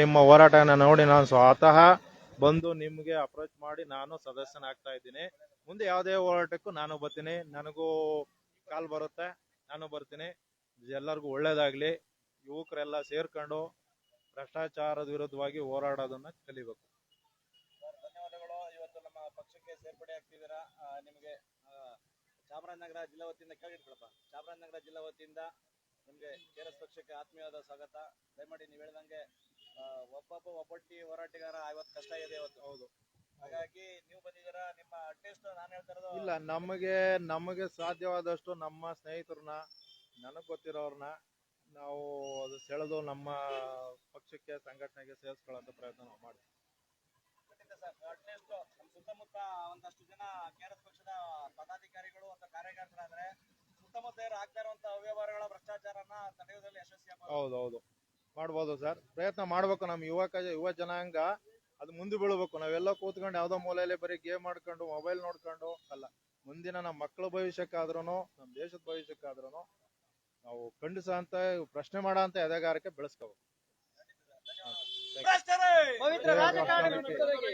ನಿಮ್ಮ ಹೋರಾಟನ ನೋಡಿ ನಾನು ಸ್ವತಃ ಬಂದು ನಿಮಗೆ ಅಪ್ರೋಚ್ ಮಾಡಿ ನಾನು ಸದಸ್ಯನಾಗ್ತಾ ಇದ್ದೀನಿ. ಮುಂದೆ ಯಾವುದೇ ಹೋರಾಟಕ್ಕೂ ನಾನು ಬರ್ತೀನಿ. ನನಗೂ ಕಾಲ್ ಬರುತ್ತೆ. ನಾನು ಬರ್ತೀನಿ. ಎಲ್ಲರಿಗೂ ಒಳ್ಳೇದಾಗ್ಲಿ. ಯುವಕರೆಲ್ಲ ಸೇರ್ಕೊಂಡು ಭ್ರಷ್ಟಾಚಾರದ ವಿರುದ್ಧವಾಗಿ ಹೋರಾಡೋದನ್ನ ಕಲಿಬೇಕು. ಧನ್ಯವಾದಗಳು. ಇವತ್ತು ನಮ್ಮ ಪಕ್ಷಕ್ಕೆ ಸೇರ್ಪಡೆ ಆಗ್ತಿದ್ದೀರಾ? ನಿಮಗೆ ಚಾಮರಾಜನಗರ ಜಿಲ್ಲಾ ವತಿಯಿಂದ ಕೇಳಿಟ್ಕೊಳಪ್ಪ ಚಾಮರಾಜನಗರ ಜಿಲ್ಲಾ ವತಿಯಿಂದ ನಿಮಗೆ ಕೆಆರ್ಎಸ್ ಪಕ್ಷಕ್ಕೆ ಆತ್ಮೀಯವಾದ ಸ್ವಾಗತ. ದಯಮಾಡಿ ನೀವು ಹೇಳ್ದಂಗೆ ಒಬ್ಬೊಬ್ಬ ಒಬ್ಬಟ್ಟಿ ಹೋರಾಟಗಾರ ಇವತ್ತು ಕಷ್ಟ ಇದೆ ಇವತ್ತು. ಹೌದು. ಹಾಗಾಗಿ ನೀವು ಬಂದಿದ್ದೀರಾ ನಿಮ್ಮ ಅಟ್ಲೀಸ್ಟ್ ನಾನು ಹೇಳ್ತಾ ಇರೋದು ಇಲ್ಲ ನಮಗೆ ನಮಗೆ ಸಾಧ್ಯವಾದಷ್ಟು ನಮ್ಮ ಸ್ನೇಹಿತರನ್ನ ನನಗ್ ಗೊತ್ತಿರೋರ್ನ ನಾವು ಅದು ಸೆಳೆದು ನಮ್ಮ ಪಕ್ಷಕ್ಕೆ ಸಂಘಟನೆಗೆ ಸೇರಿಸ್ಕೊಳ್ಳೋ ಪ್ರಯತ್ನ ನಾವು ಮಾಡ್ತೀವಿ. ಖಂಡಿತ ಸರ್. ಅಟ್ಲೀಸ್ಟ್ ನಮ್ಮ ಸುತ್ತಮುತ್ತ ಒಂದಷ್ಟು ಜನ ಕೆಆರ್ಎಸ್ ಪಕ್ಷದ ಪದಾಧಿಕಾರಿಗಳು ಅಥವಾ ಕಾರ್ಯಕರ್ತರಾದ್ರೆ ಸುತ್ತಮುತ್ತ ಇರೋ ಆಗ್ತಾ ಇರುವಂತಹ ಅವ್ಯವಹಾರಗಳ ಭ್ರಷ್ಟಾಚಾರನ ತಡೆಯುವುದರಲ್ಲಿ ಯಶಸ್ವಿ ಹೌದು ಹೌದೌದು ಮಾಡ್ಬೋದು ಸರ್. ಪ್ರಯತ್ನ ಮಾಡ್ಬೇಕು ನಮ್ಮ ಯುವಕ ಯುವ ಜನಾಂಗ. ಅದು ಮುಂದೆ ಬೀಳ್ಬೇಕು. ನಾವೆಲ್ಲ ಕೂತ್ಕೊಂಡು ಯಾವ್ದೋ ಮೂಲೆಯಲ್ಲಿ ಬರೀ ಗೇಮ್ ಮಾಡ್ಕೊಂಡು ಮೊಬೈಲ್ ನೋಡ್ಕೊಂಡು ಅಲ್ಲ ಮುಂದಿನ ನಮ್ಮ ಮಕ್ಕಳ ಭವಿಷ್ಯಕ್ಕಾದ್ರೂ ನಮ್ಮ ದೇಶದ ಭವಿಷ್ಯಕ್ಕಾದ್ರೂ ನಾವು ಖಂಡಿಸ ಅಂತ ಪ್ರಶ್ನೆ ಮಾಡ ಅಂತ ಎದೆಗಾರಕ್ಕೆ ಬೆಳೆಸ್ಕೋಬೇಕು. ಭ್ರಷ್ಟರೇ! ಪವಿತ್ರ ರಾಜಕಾರಣ ವಿರುದ್ಧವಾಗಿ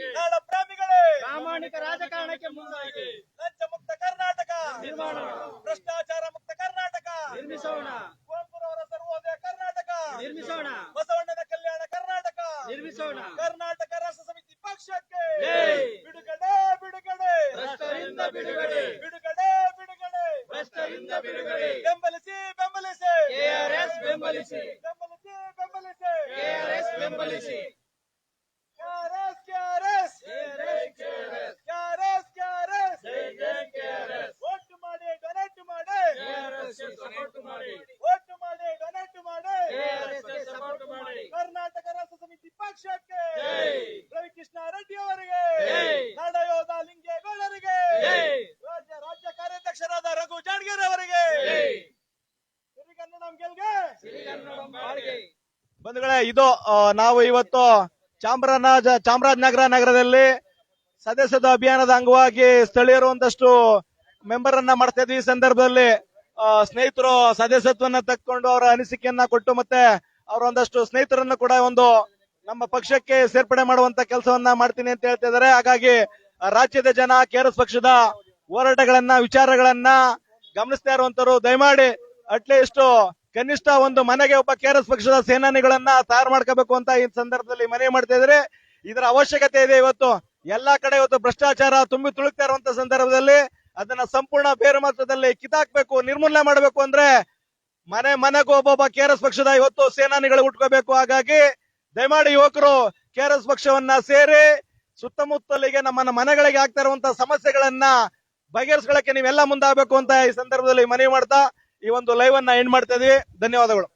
ಪ್ರೇಮಿಗಳೇ. ಪ್ರಾಮಾಣಿಕ ರಾಜಕಾರಣಕ್ಕೆ ಮುಂದಾಗಿ. ಲಂಚ ಮುಕ್ತ ಕರ್ನಾಟಕ. ನಿರ್ಮಾಣ. ಭ್ರಷ್ಟಾಚಾರ ಮುಕ್ತ ಕರ್ನಾಟಕ ನಿರ್ಮಿಸೋಣ ಕುವೆಂಪುರವರ ಸರ್ವೋದಯ ಕರ್ನಾಟಕ ನಿರ್ಮಿಸೋಣ ಬಸವಣ್ಣನ ಕಲ್ಯಾಣ ಕರ್ನಾಟಕ ನಿರ್ಮಿಸೋಣ ಕರ್ನಾಟಕ ರಾಷ್ಟ್ರ ಸಮಿತಿ ಪಕ್ಷಕ್ಕೆ ಜೈ! ಬಿಡುಗಡೆ ಬಿಡುಗಡೆ ಭ್ರಷ್ಟರಿಂದ ಬಿಡುಗಡೆ. ಬಿಡುಗಡೆ ಬಿಡುಗಡೆ. ಭ್ರಷ್ಟರಿಂದ ಬಿಡುಗಡೆ. ಬೆಂಬಲಿಸಿ ಬೆಂಬಲಿಸಿ. ಕೆಆರ್ಎಸ್ ಬೆಂಬಲಿಸಿ. ಬೆಂಬಲಿಸಿ ಬೆಂಬಲಿಸಿ. ಕೆಆರ್ಎಸ್ ಬೆಂಬಲಿಸಿ. KRS KRS. KRS. KRS KRS. KRS. Vote ಮಾಡಿ ಡೊನೇಟ್ ಮಾಡಿ. ಕೆಆರ್ಎಸ್ ಸಪೋರ್ಟ್ ಮಾಡಿ. ವೋಟ್ ಮಾಡಿ ಡೊನೇಟ್ ಮಾಡಿ. ಕೆಆರ್ಎಸ್ ಸಪೋರ್ಟ್ ಮಾಡಿ. ಕರ್ನಾಟಕ ರಾಷ್ಟ್ರ ಸಮಿತಿ ಪಕ್ಷಕ್ಕೆ. ಜೈ! ಬಂಧುಗಳೇ, ಇದು ನಾವು ಇವತ್ತು ಚಾಮರಾಜ ಚಾಮರಾಜನಗರ ನಗರದಲ್ಲಿ ಸದಸ್ಯದ ಅಭಿಯಾನದ ಅಂಗವಾಗಿ ಸ್ಥಳೀಯರು ಒಂದಷ್ಟು ಮೆಂಬರ್ ಅನ್ನ ಮಾಡ್ತಾ ಇದ್ವಿ ಈ ಸಂದರ್ಭದಲ್ಲಿ ಸ್ನೇಹಿತರು ಸದಸ್ಯತ್ವನ್ನ ತಕ್ಕೊಂಡು ಅವರ ಅನಿಸಿಕೆಯನ್ನ ಕೊಟ್ಟು ಮತ್ತೆ ಅವರ ಒಂದಷ್ಟು ಸ್ನೇಹಿತರನ್ನು ಕೂಡ ಒಂದು ನಮ್ಮ ಪಕ್ಷಕ್ಕೆ ಸೇರ್ಪಡೆ ಮಾಡುವಂತ ಕೆಲಸವನ್ನ ಮಾಡ್ತೀನಿ ಅಂತ ಹೇಳ್ತಾ ಇದ್ದಾರೆ. ಹಾಗಾಗಿ ರಾಜ್ಯದ ಜನ, ಕೆಆರ್ಎಸ್ ಪಕ್ಷದ ಹೋರಾಟಗಳನ್ನ, ವಿಚಾರಗಳನ್ನ ಗಮನಿಸ್ತಾ ಇರುವಂತರು ದಯಮಾಡಿ ಅಟ್ಲೀಸ್ಟ್ ಕನಿಷ್ಠ ಒಂದು ಮನೆಗೆ ಒಬ್ಬ ಕೆಆರ್ಎಸ್ ಪಕ್ಷದ ಸೇನಾನಿಗಳನ್ನ ತಯಾರು ಮಾಡ್ಕೋಬೇಕು ಅಂತ ಈ ಸಂದರ್ಭದಲ್ಲಿ ಮನವಿ ಮಾಡ್ತಾ ಇದ್ರೆ ಇದರ ಅವಶ್ಯಕತೆ ಇದೆ ಇವತ್ತು. ಎಲ್ಲಾ ಕಡೆ ಇವತ್ತು ಭ್ರಷ್ಟಾಚಾರ ತುಂಬಿ ತುಳುಕ್ತಾ ಇರುವಂತ ಸಂದರ್ಭದಲ್ಲಿ ಅದನ್ನ ಸಂಪೂರ್ಣ ಬೇರು ಮಾತ್ರದಲ್ಲಿ ಕಿತಾಕ್ಬೇಕು ನಿರ್ಮೂಲನೆ ಮಾಡಬೇಕು ಅಂದ್ರೆ ಮನೆ, ಮನೆಗೂ ಒಬ್ಬೊಬ್ಬ ಕೆಆರ್ಎಸ್ ಪಕ್ಷದ ಇವತ್ತು ಸೇನಾನಿಗಳು ಉಟ್ಕೋಬೇಕು. ಹಾಗಾಗಿ ದಯಮಾಡಿ ಯುವಕರು ಕೆಆರ್ಎಸ್ ಪಕ್ಷವನ್ನ ಸೇರಿ ಸುತ್ತಮುತ್ತಲಿಗೆ ನಮ್ಮ ಮನೆಗಳಿಗೆ ಆಗ್ತಾ ಇರುವಂತಹ ಸಮಸ್ಯೆಗಳನ್ನ ಬಗೆಹರಿಸ್ಕೊಳ್ಳಕ್ಕೆ ನೀವೆಲ್ಲ ಮುಂದಾಗಬೇಕು ಅಂತ ಈ ಸಂದರ್ಭದಲ್ಲಿ ಮನವಿ ಮಾಡ್ತಾ ಈ ಒಂದು ಲೈವ್ ಅನ್ನ ಎಂಡ್ ಮಾಡ್ತಾ ಇದೀವಿ. ಧನ್ಯವಾದಗಳು.